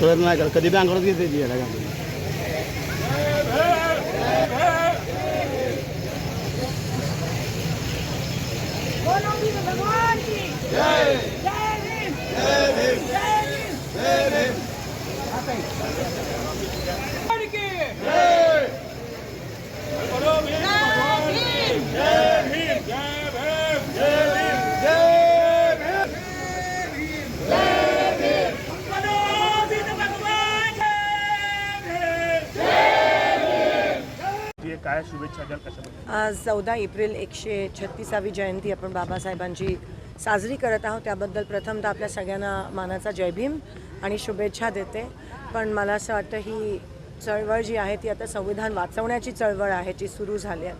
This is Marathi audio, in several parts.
कळत नाही कधी बी अंगावर घेते ती याला गाडी. बोलो वीर भगवान की जय जय भीम जय भीम जय भीम भगवान की जय भीम बोलो वीर भगवान जय भीम काय शुभेच्छा द्याल कशाबद्दल आज चौदा एप्रिल एकशे छत्तीसावी जयंती आपण बाबासाहेबांची साजरी करत आहोत. त्याबद्दल प्रथमतः आपल्या सगळ्यांना मानाचा जयभीम आणि शुभेच्छा देते. पण मला असं वाटतं ही चळवळ जी आहे ती आता संविधान वाचवण्याची चळवळ आहे जी सुरू झाली आहे.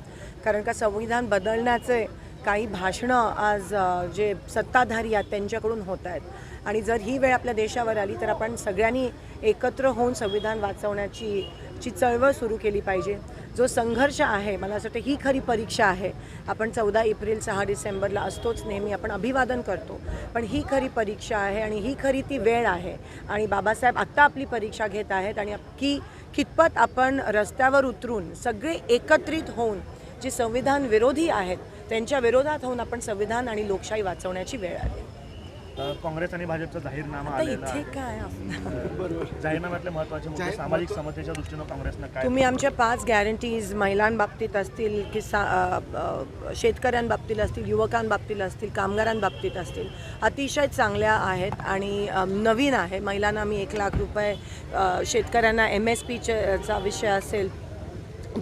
कारण का संविधान बदलण्याचे काही भाषणं आज जे सत्ताधारी आहेत त्यांच्याकडून होत आहेत. आणि जर ही वेळ आपल्या देशावर आली तर आपण सगळ्यांनी एकत्र होऊन संविधान वाचवण्याची ची चळवळ सुरू केली पाहिजे. जो संघर्ष आहे मला असं वाटतं ही खरी परीक्षा आहे. आपण चौदा एप्रिल सहा डिसेंबरला असतोच नेहमी आपण अभिवादन करतो. पण ही खरी परीक्षा आहे आणि ही खरी ती वेळ आहे. आणि बाबासाहेब आत्ता आपली परीक्षा घेत आहेत आणि की कितपत आपण रस्त्यावर उतरून सगळे एकत्रित होऊन जे संविधान विरोधी आहेत त्यांच्या विरोधात होऊन आपण संविधान आणि लोकशाही वाचवण्याची वेळ आली. काँग्रेस आणि भाजपचा जाहीरनामा आता आलेला इथे आहे. काय आपलं? जाहीरनाम्यातले महत्त्वाचे मुद्दे सामाजिक समतेच्या दृष्टीनं काँग्रेसनं काय तुम्ही आमच्या पाच गॅरंटीज महिलांबाबतीत असतील की सा अ, अ, शेतकऱ्यांबाबतीत असतील युवकांबाबतीत असतील कामगारांबाबतीत असतील अतिशय चांगल्या आहेत आणि अ, नवीन आहे. महिलांना आम्ही एक लाख रुपये अ, शेतकऱ्यांना एम एस पीचा विषय असेल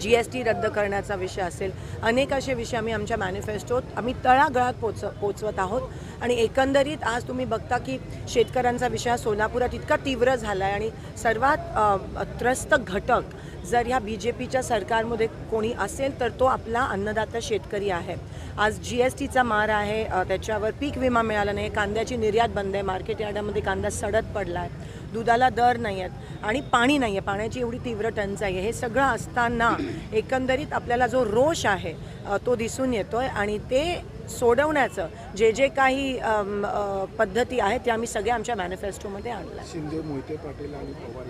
जी एस टी रद्द करण्याचा विषय असेल अनेक असे विषय आम्ही आमच्या मॅनिफेस्टोत आम्ही तळागळात पोच पोचवत आहोत. आणि एकंदरीत आज तुम्ही बघता की शेतकऱ्यांचा विषय सोलापुरात इतका तीव्र झाला आहे आणि सर्वात त्रस्त घटक जर ह्या बी जे पीच्या सरकारमध्ये कोणी असेल तर तो आपला अन्नदाता शेतकरी आहे. आज जी एस टीचा मार आहे त्याच्यावर पीक विमा मिळाला नाही कांद्याची निर्यात बंद आहे मार्केट यार्डामध्ये कांदा सडत पडला आहे दुधाला दर नाही आहेत आणि पाणी नाही आहे पाण्याची एवढी तीव्र टंचाई आहे. हे सगळं असताना एकंदरीत आपल्याला जो रोष आहे तो दिसून येतो आहे आणि ते सोडवण्याचं जे जे काही पद्धती आहेत त्या आम्ही सगळ्या आमच्या मॅनिफेस्टोमध्ये आणल्या. शिंदे मोहिते पाटील आणि पवार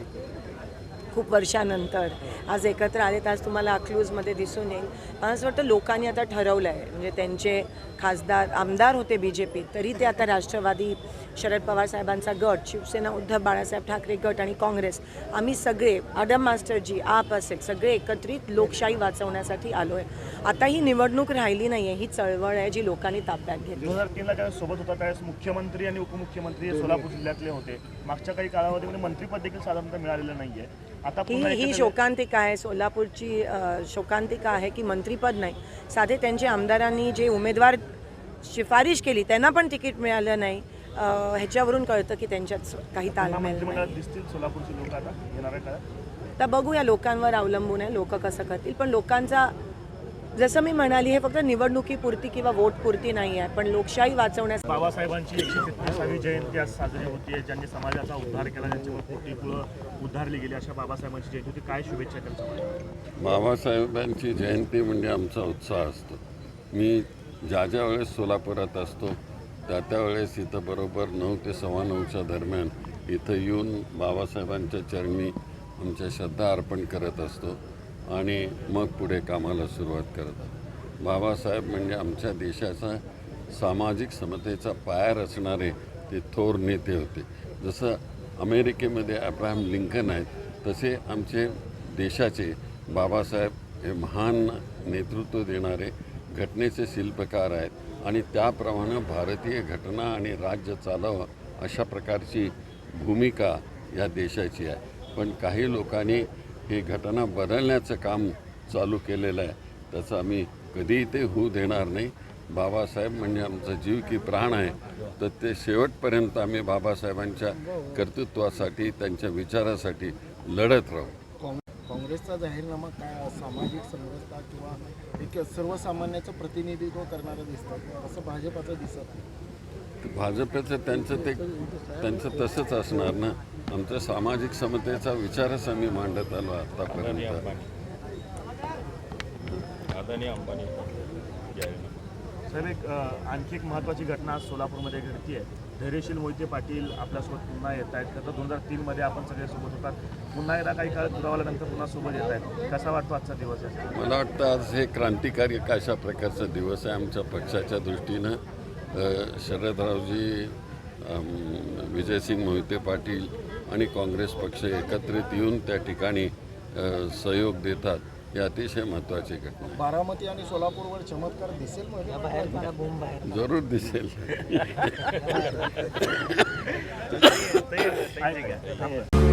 खूप वर्षानंतर. आज एकत्र आलेत आज तुम्हाला अकलूजमध्ये दिसून येईल. मला असं वाटतं लोकांनी आता ठरवलं आहे म्हणजे त्यांचे खासदार आमदार होते बी जे पीत तरी ते आता राष्ट्रवादी शरद पवार साहेबांचा गट शिवसेना उद्धव बाळासाहेब ठाकरे गट आणि काँग्रेस आम्ही सगळे आडम मास्टरजी आप असेल सगळे एकत्रित लोकशाही वाचवण्यासाठी आलो आहे आता ही निवडणूक राहिली नाही आहे ही चळवळ आहे जी लोकांनी ताब्यात घेतली. दोन हजार तीनला ज्यावेळेस सोबत होता त्यावेळेस मुख्यमंत्री आणि उपमुख्यमंत्री हे सोलापूर जिल्ह्यातले होते. मागच्या काही काळामध्ये मंत्रीपद देखील साधारणतः मिळालेलं नाहीये. आता ही पुन्हा ही एकत्र- शोकांतिका आहे. सोलापूरची अ, शोकांतिका आहे की मंत्रीपद नाही. साधे त्यांच्या आमदारांनी जे उमेदवार शिफारिश केली त्यांना पण तिकीट मिळालं नाही. अ, ह्याच्यावरून कळतं की त्यांच्यात काही पुन्हा मंत्रिमंडळात नाही. दिसतील सोलापूरचे लोक आता येणाऱ्या काळात? तर बघूया लोकांवर अवलंबून आहे. लोक कसं करतील. पण लोकांचा जसं मी म्हणाली हे फक्त निवडणुकीपुरती किंवा वोटपुरती नाही आहे पण लोकशाही वाचवण्यासाठी बाबासाहेबांची एकशे तेहतीसावी जयंती आज साजरी होती ज्यांनी समाजाचा उद्धार केला ज्यांच्यावर पोटी पुळं उद्धारली गेली अशा बाबासाहेबांची जयंती होती. काय शुभेच्छा त्यांच्या बाबासाहेबांची जयंती म्हणजे आमचा उत्साह असतो. मी ज्या ज्या वेळेस सोलापुरात असतो त्या त्यावेळेस इथं बरोबर नऊ ते सव्वा नऊच्या दरम्यान इथं येऊन बाबासाहेबांच्या चरणी आमच्या श्रद्धा अर्पण करत असतो. आणि मग पुढे कामाला सुरुवात करत. बाबासाहेब म्हणजे आमच्या देशाचा सामाजिक समतेचा पाया रचणारे ते थोर नेते होते. जसं अमेरिकेमध्ये अब्राहम लिंकन आहेत तसे आमचे देशाचे बाबासाहेब हे महान नेतृत्व देणारे घटनेचे शिल्पकार आहेत आणि त्याप्रमाणे भारतीय घटना आणि राज्य चालावं अशा प्रकारची भूमिका या देशाची आहे. पण काही लोकांनी ही घटना बदलण्याचं काम चालू केलेलं आहे. त्याचं आम्ही कधीही ते होऊ देणार नाही. बाबासाहेब म्हणजे आमचा जीव की प्राण आहे. तर ते शेवटपर्यंत आम्ही बाबासाहेबांच्या कर्तृत्वासाठी त्यांच्या विचारासाठी लढत राहू. काँग्रेसचा जाहीरनामा काय सामाजिक समरसता किंवा एक सर्वसामान्याचं प्रतिनिधित्व करणारं दिसतं? असं भाजपाचं दिसत भाजपचं त्यांचं ते त्यांचं तसंच असणार ना? आमच्या सामाजिक समतेचा विचारच आम्ही मांडत आलो आतापर्यंत. तर एक अ, आणखी एक महत्त्वाची घटना आज सोलापूरमध्ये घडती आहे धैर्यशील मोहिते पाटील आपल्यासोबत पुन्हा येत आहेत. तर दोन हजार तीनमध्ये आपण सगळे सोबत होतात. पुन्हा एकदा काही काळ दुरावल्यानंतर पुन्हा सोबत येत आहेत. कसा वाटतो आजचा दिवस? आहे मला वाटतं आज हे क्रांतिकारी एक अशा प्रकारचा दिवस आहे आमच्या पक्षाच्या दृष्टीनं. शरदरावजी विजयसिंग मोहिते पाटील आणि काँग्रेस पक्ष एकत्रित येऊन त्या ठिकाणी सहयोग देतात ही अतिशय महत्त्वाची घटना. बारामती आणि सोलापूरवर चमत्कार दिसेल म्हणजे जरूर दिसेल.